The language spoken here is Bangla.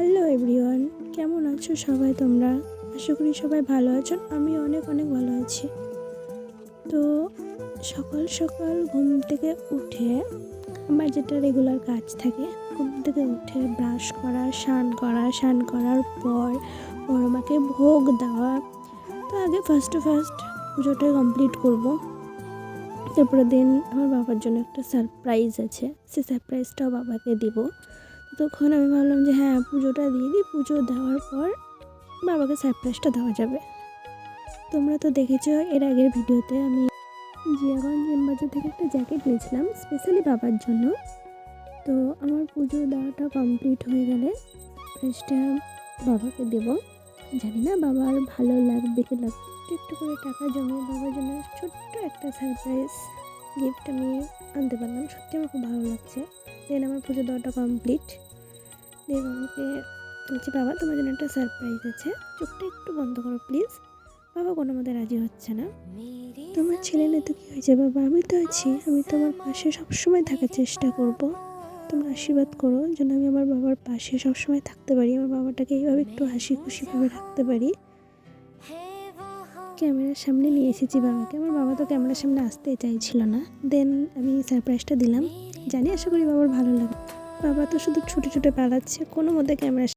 হ্যালো এভরিওয়ান, কেমন আছো সবাই তোমরা? আশা করি সবাই ভালো আছো আমি অনেক অনেক ভালো আছি। তো সকাল সকাল ঘুম থেকে উঠে আমার যেটা রেগুলার কাজ থাকে, ঘুম থেকে উঠে ব্রাশ করা, স্নান করা, স্নান করার পর বড় মাকে ভোগ দেওয়া। তো আগে ফার্স্ট টু ফার্স্ট পুজোটা কমপ্লিট করব। তারপরে দিন আমার বাবার জন্য একটা সারপ্রাইজ আছে, সেই সারপ্রাইজটাও বাবাকে দিব। তখন আমি ভাবলাম যে হ্যাঁ পুজোটা দিয়ে দিই। পুজো দেওয়ার পর বাবাকে সারপ্রাইজটা দেওয়া যাবে। তোমরা তো দেখেছ এর আগের ভিডিওতে আমি জিয়াগঞ্জ এমবাজার থেকে একটা জ্যাকেট নিয়েছিলাম স্পেশালি বাবার জন্য। তো আমার পুজো দেওয়াটা কমপ্লিট হয়ে গেলে প্রাইজটা বাবাকে দেব। জানি না বাবার ভালো লাগবে কি লাগবে একটু একটু করে টাকা জমে বাবার জন্য ছোট্ট একটা সারপ্রাইজ গিফট আমি আনতে পারলাম। সত্যি আমার খুব ভালো লাগছে। দেন আমার পুজো দেওয়াটা কমপ্লিট দিয়ে আমাকে বলছি, বাবা, তোমার জন্য একটা সারপ্রাইজ আছে। চোখটা একটু বন্ধ করো প্লিজ বাবা কোনো মতে রাজি হচ্ছে না। তোমার ছেলে না তো কী হয়েছে বাবা? আমি তো আছি। আমি তোমার পাশে সবসময় থাকার চেষ্টা করব। তোমরা আশীর্বাদ করো। যেন আমি আমার বাবার পাশে সবসময় থাকতে পারি। আমার বাবাটাকে এইভাবে একটু হাসি খুশিভাবে রাখতে পারি। ক্যামেরার সামনে নিয়ে এসেছি বাবাকে। আমার বাবা তো ক্যামেরার সামনে আসতে চাইছিল না। দেন আমি সারপ্রাইজটা দিলাম। জানি, আশা করি বাবার ভালো লাগে বাবা তো শুধু ছুটে ছুটে পালাচ্ছে, কোনো মতে ক্যামেরার